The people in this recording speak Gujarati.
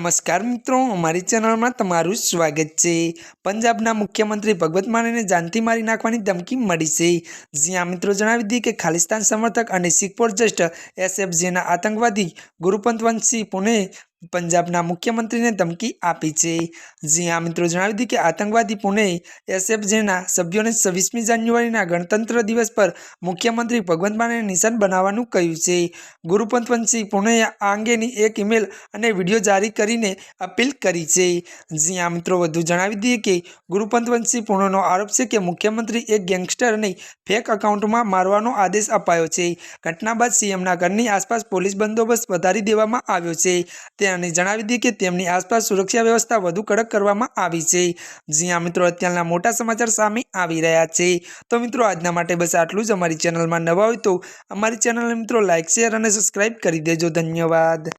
નમસ્કાર મિત્રો, અમારી ચેનલમાં તમારું સ્વાગત છે. પંજાબના મુખ્યમંત્રી ભગવત માનને જાનથી મારી નાખવાની ધમકી મળી છે. જ્યાં મિત્રો, જણાવી દીધી કે ખાલિસ્તાન સમર્થક અને શીખ જસ્ટ એસએફજીના આતંકવાદી ગુરુપંતવંશી પુણે પંજાબના મુખ્યમંત્રીને ધમકી આપી છે. જ્યાં મિત્રો, જણાવી દઈએ કે આતંકવાદી પુણે એસએફજેના સભ્યોને છવ્વીસમી જાન્યુઆરીના ગણતંત્ર દિવસ પર મુખ્યમંત્રી ભગવંત માને નિશાન બનાવવાનું કહ્યું છે. ગુરુપંતવંશી પુણેએ આ અંગેની એક ઈમેલ અને વીડિયો જારી કરીને અપીલ કરી છે. જ્યાં મિત્રો, વધુ જણાવી દઈએ કે ગુરુપંતવંશી પુણેનો આરોપ છે કે મુખ્યમંત્રી એક ગેંગસ્ટરને ફેક એકાઉન્ટમાં મારવાનો આદેશ અપાયો છે. ઘટના બાદ સીએમના ઘરની આસપાસ પોલીસ બંદોબસ્ત વધારી દેવામાં આવ્યો છે. તેને જણાવી દઈએ કે તેમની આસપાસ સુરક્ષા વ્યવસ્થા વધુ કડક કરવામાં આવી છે. જ્યાં મિત્રો, અત્યારના મોટા સમાચાર સામે આવી રહ્યા છે. તો મિત્રો, આજના માટે બસ આટલું જ. અમારી ચેનલમાં નવા હોય તો અમારી ચેનલને મિત્રો લાઇક શેર અને સબસ્ક્રાઇબ કરી દેજો. ધન્યવાદ.